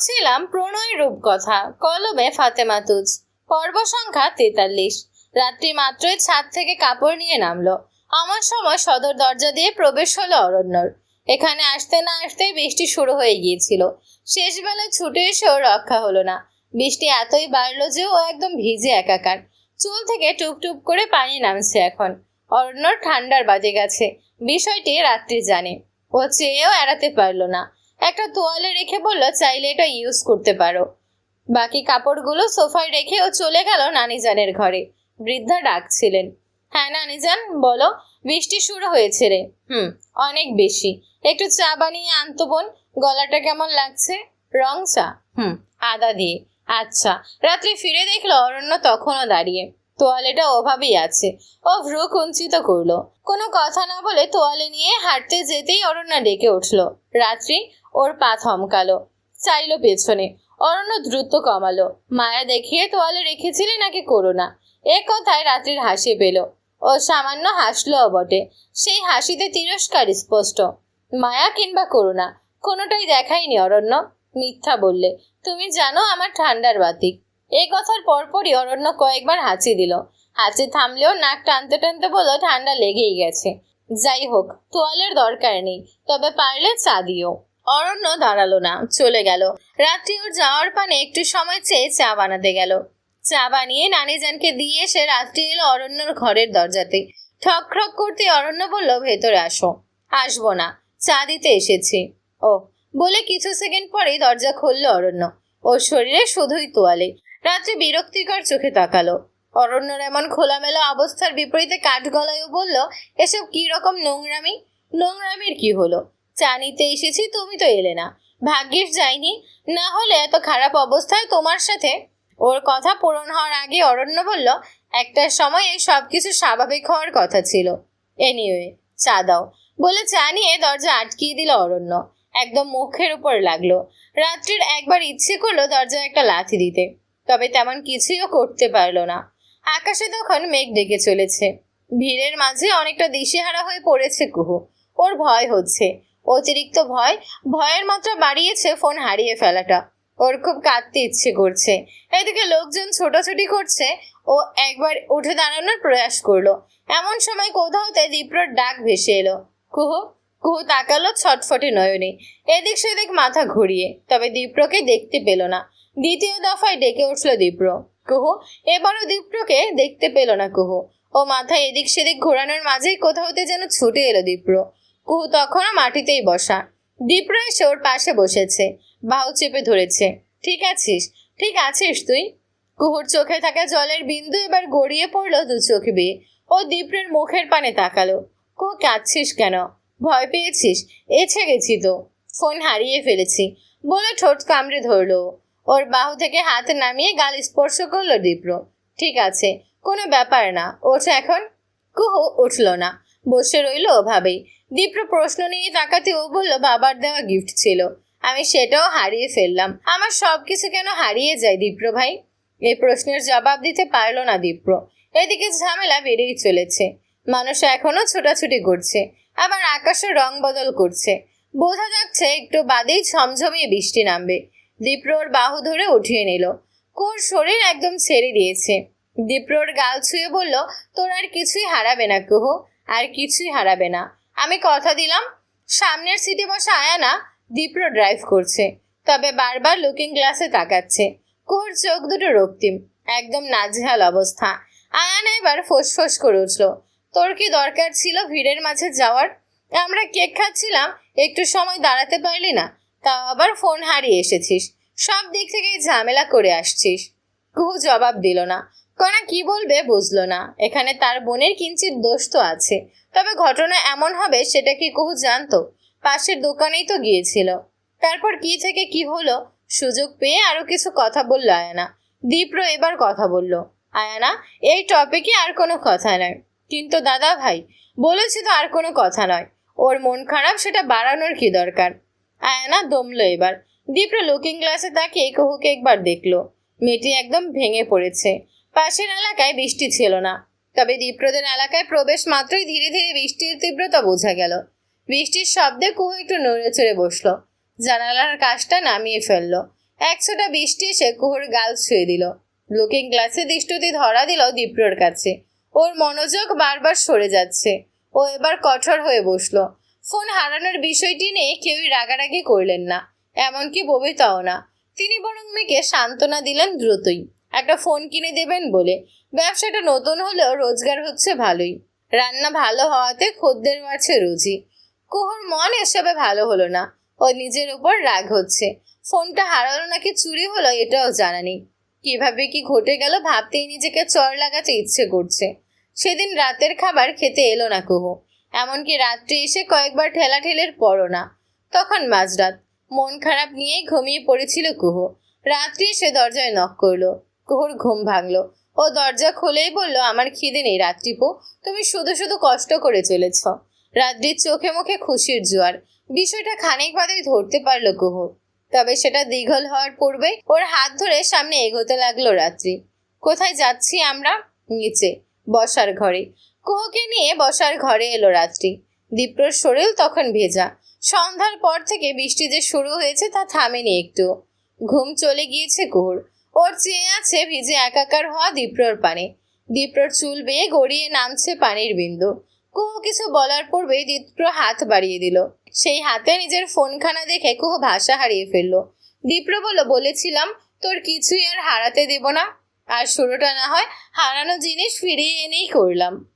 পড়ছিলাম প্রণয় রূপকথা, কলমে ফাতেমা তুজ। পর্ব সংখ্যা তেতাল্লিশ। রাত্রি মাত্রই ছাদ থেকে কাপড় নিয়ে নামলো। আমার সময় সদর দরজা দিয়ে প্রবেশ হলো অরণ্যর। এখানে আসতে না আসতেই বৃষ্টি শুরু হয়ে গিয়েছিল। শেষ বেলায় ছুটে এসেও রক্ষা হলো না। বৃষ্টি এতই বাড়লো যে ও একদম ভিজে একাকার। চুল থেকে টুপ টুপ করে পানি নামছে এখন। অরণ্যর ঠান্ডার বাজে গেছে। বিষয়টি রাত্রি জানে। ও চেয়েও এড়াতে পারল না। একটা তোয়ালে রেখে বলল, চাইলে এটা ইউজ করতে পারো। বাকি কাপড়গুলো সোফায় রেখে ও চলে গেল নানিজানের ঘরে। বৃদ্ধা ডাকছিলেন হ্যাঁ নানিজান, বলো, বৃষ্টি শুরু হয়েছে রে। হুম, অনেক বেশি। একটু চা বানিয়ে আনতো বোন, গলাটা কেমন লাগছে? রং চা? হুম, আদা দিয়ে। আচ্ছা। রাত্রে ফিরে দেখল, অরণ্য তখনও দাঁড়িয়ে। তোয়ালেটা ওভাবেই আছে। ও ভ্রু কুঞ্চিত করল। কোনো কথা না বলে তোয়ালে নিয়ে হাঁটতে যেতেই অরণ্য ডেকে উঠল। রাত্রি ওর পা থমকালো, চাইলো পেছনে। অরণ্য দ্রুত কমালো, মায়া দেখিয়ে তোয়ালে রেখেছিলে নাকি করোনা? এ কথায় রাত্রির হাসি পেল। ও সামান্য হাসলো বটে, সেই হাসিতে তিরস্কার স্পষ্ট। মায়া কিংবা করুণা কোনোটাই দেখায়নি অরণ্য। মিথ্যা বললে, তুমি জানো আমার ঠান্ডার বাতিক এই কথার পরপরই অরণ্য কয়েকবার হাঁচি দিল। হাঁচি থামলেও নাক টানতে টানতে বলল, ঠান্ডা লেগেই গেছে। যাই হোক, তোয়ালের দরকার নেই, তবে পারলে চা দিও। অরণ্য দাঁড়াল না, চলে গেল। রাত্রি ওর যাওয়ার পানে একটু সময় চেয়ে চা বানাতে গেল। চা বানিয়ে নানিজানকে দিয়ে এসে রাত্রি এলো অরণ্যর ঘরের দরজাতে। ঠক ঠক করতে অরণ্য বলল, ভেতরে আসো। আসব না, চা দিতে এসেছি। ও বলে কিছু সেকেন্ড পরেই দরজা খুলল অরণ্য। ওর শরীরে শুধুই তোয়ালে। রাত্রি বিরক্তিকর চোখে তাকালো। অরণ্যর এমন খোলামেলা অবস্থার বিপরীতে কাঠ গলায়ও বলল, এসব কি রকম নোংরামি? নোংরামির কি হলো? চা নিতে এসেছি, তুমি তো এলে না। ভাগ্যিস যাইনি, না হলে এত খারাপ অবস্থায় তোমার সাথে? ওর কথা পূরণ হওয়ার আগে অরণ্য বলল, একটা সময় এই সব কিছু স্বাভাবিক হওয়ার কথা ছিল। এনিওয়ে চা দাও। বলে চা নিয়ে দরজা আটকিয়ে দিল অরণ্য। একদম মুখের উপর লাগল। রাত্রির একবার ইচ্ছে করল দরজায় একটা লাথি দিতে। তবে তেমন কিছুইও করতে পারল না। আকাশে তখন মেঘ ডেকে চলেছে। ভিড়ের মাঝে অনেকটা দিশেহারা হয়ে পড়েছে কুহু। ওর ভয় হচ্ছে। অতিরিক্ত ভয়, ভয়ের মাত্রা বাড়িয়েছে ফোন হারিয়ে ফেলাটা। ওর খুব কাঁদতে ইচ্ছে করছে। এদিকে লোকজন ছোটাছুটি করছে। ও একবার উঠে দাঁড়ানোর প্রয়াস করল। এমন সময় কোথাওতে দীপ্রর ডাক ভেসে এলো। কুহু কুহু তাকালো ছটফটে নয়নে। এদিক সেদিক মাথা ঘুরিয়ে, তবে দীপ্রকে দেখতে পেল না। দ্বিতীয় দফায় ডেকে উঠল দীপ্র। কুহু, এবারও দীপ্রকে দেখতে পেল না কুহু। ও মাথা এদিক সেদিক ঘোরানোর মাঝেই কোথাওতে যেন ছুটে এলো দীপ্র। কুহু তখনও মাটিতেই বসা। দীপ্র এসে ওর পাশে বসেছে। বাহু চেপে ধরেছে, ঠিক আছিস? ঠিক আছিস তুই? কুহুর চোখে থাকা জলের বিন্দু এবার গড়িয়ে পড়ল দু চোখ বেয়ে। ও দীপ্রের মুখের পানে তাকালো। কুহু কাঁদছিস কেন? ভয় পেয়েছিস? এছে গেছি তো। ফোন হারিয়ে ফেলেছি। বলে ঠোঁট কামড়ে ধরলো ওর বাহু থেকে হাত নামিয়ে গাল স্পর্শ করল দীপ্র। ঠিক আছে, কোনো ব্যাপার না, ওঠ এখন। কুহু উঠল না, বসে রইল ওভাবেই। দীপ্র প্রশ্ন নিয়ে তাকাতে ও বলল, বাবার দেওয়া গিফট ছিল। আমি সেটাও হারিয়ে ফেললাম। আমার সব কিছু কেন হারিয়ে যায় দীপ্র ভাই? এই প্রশ্নের জবাব দিতে পারল না দীপ্র। এদিকে ঝামেলা বেড়েই চলেছে। মানুষ এখনও ছোটাছুটি করছে, আবার আকাশের রং বদল করছে। বোঝা যাচ্ছে একটু বাদেই ঝমঝমিয়ে বৃষ্টি নামবে। দীপ্রর বাহু ধরে উঠিয়ে নিল। কোর শরীর একদম ছেড়ে দিয়েছে। দীপ্রর গাল ছুঁয়ে বলল, তোর আর কিছুই হারাবে না কুহ, আর কিছুই হারাবে না। আমি কথা দিলাম, সামনের সিটে বসা আয়ানা দীপ্র ড্রাইভ করছে, তবে বারবার লুকিং গ্লাসে তাকাচ্ছে। কুহুর চোখ দুটো রক্তিম, একদম নাজেহাল অবস্থা। আয়ানা এবার ফোঁস করে উঠল, তোর কি দরকার ছিল ভিড়ের মাঝে যাওয়ার? আমরা কেক খাচ্ছিলাম, একটু সময় দাঁড়াতে পারলি না? তাও আবার ফোন হারিয়ে এসেছিস। সব দিক থেকেই ঝামেলা করে আসছিস। কুহু জবাব দিল না। কণা কি বলবে বুঝলো না। এখানে তার বোনের কিঞ্চিত দোষ তো আছে। তবে ঘটনা এমন হবে সেটা কি কুহু জানতো? পাশের দোকানেই তো গিয়েছিল। তারপর কি থেকে কি হলো? সুযোগ পেয়ে আরও কিছু কথা বলল আয়ানা। দীপ্র এবার কথা বলল, আয়ানা, এই টপিকে আর কোনো কথা নয়। কিন্তু দাদা ভাই, বলেছি তো আর কোনো কথা নয়। ওর মন খারাপ সেটা বাড়ানোর কি দরকার? আয়ানা দমলো এবার। দীপ্র লুকিং গ্লাসে তাকিয়ে কুহুকে একবার দেখল। মেয়েটি একদম ভেঙে পড়েছে। পাশের এলাকায় বৃষ্টি ছিল না। তবে দীপ্রদের এলাকায় প্রবেশ মাত্রই ধীরে ধীরে বৃষ্টির তীব্রতা বোঝা গেল। বৃষ্টির শব্দে কুহু একটু নড়ে চড়ে বসল। জানালার কাজটা নামিয়ে ফেলল। একশোটা বৃষ্টি এসে কুহুর গাল ছুঁয়ে দিল। লুকিং গ্লাসে দৃষ্টতি ধরা দিল দীপ্রর কাছে। ওর মনোযোগ বারবার সরে যাচ্ছে। ও এবার কঠোর হয়ে বসল। ফোন হারানোর বিষয়টি নিয়ে কেউই রাগারাগি করলেন না, এমনকি ববিতাও না। তিনি বরং মেয়েকে সান্ত্বনা দিলেন দ্রুতই। একটা ফোন কিনে দেবেন বলে। ব্যবসাটা নতুন হলেও রোজগার হচ্ছে ভালোই। রান্না ভালো হওয়াতে খদ্দের বাড়ছে রুচি। কুহুর মন এসবে ভালো হলো না। ও নিজের উপর রাগ হচ্ছে। ফোনটা হারালো নাকি চুরি হলো এটাও জানা নেই। কীভাবে কি ঘটে গেল ভাবতেই নিজেকে চর লাগাতে ইচ্ছে করছে। সেদিন রাতের খাবার খেতে এলো না কুহু। এমনকি রাত্রে এসে কয়েকবার ঠেলাঠেলের পরও না তখন মাঝরাত মন খারাপ নিয়ে ঘুমিয়ে পড়েছিল কুহু। রাত্রি এসে দরজায় নক করল। কুহুর ঘুম ভাঙলো ও দরজা খুলেই বলল, আমার খিদে নেই রাত্রিপু তুমি শুধু শুধু কষ্ট করে চলেছ। রাত্রির চোখে মুখে খুশির জোয়ার। বিষয়টা খানিক বাদেই ধরতে পারল কুহু। তবে সেটা দীঘল হওয়ার পূর্বে ওর হাত ধরে সামনে এগোতে লাগল রাত্রি। কোথায় যাচ্ছি আমরা? নিচে, বসার ঘরে। কুহুকে নিয়ে বসার ঘরে এলো রাত্রি। দীপ্রর শরীর তখন ভেজা। সন্ধ্যার পর থেকে বৃষ্টি যে শুরু হয়েছে তা থামেনি একটু। ঘুম চলে গিয়েছে কুহুর ওর চেয়ে আছে ভিজে একাকার হওয়া দীপ্রর পানে। দীপ্রর চুল বেয়ে গড়িয়ে নামছে পানির বিন্দু। কুহু কিছু বলার পূর্বে দীপ্র হাত বাড়িয়ে দিল। সেই হাতে নিজের ফোনখানা দেখে কুহু ভাষা হারিয়ে ফেলল। দীপ্র বলো বলেছিলাম তোর কিছুই আর হারাতে দেব না। আর শুরুটা না হয় হারানো জিনিস ফিরিয়ে এনেই করলাম।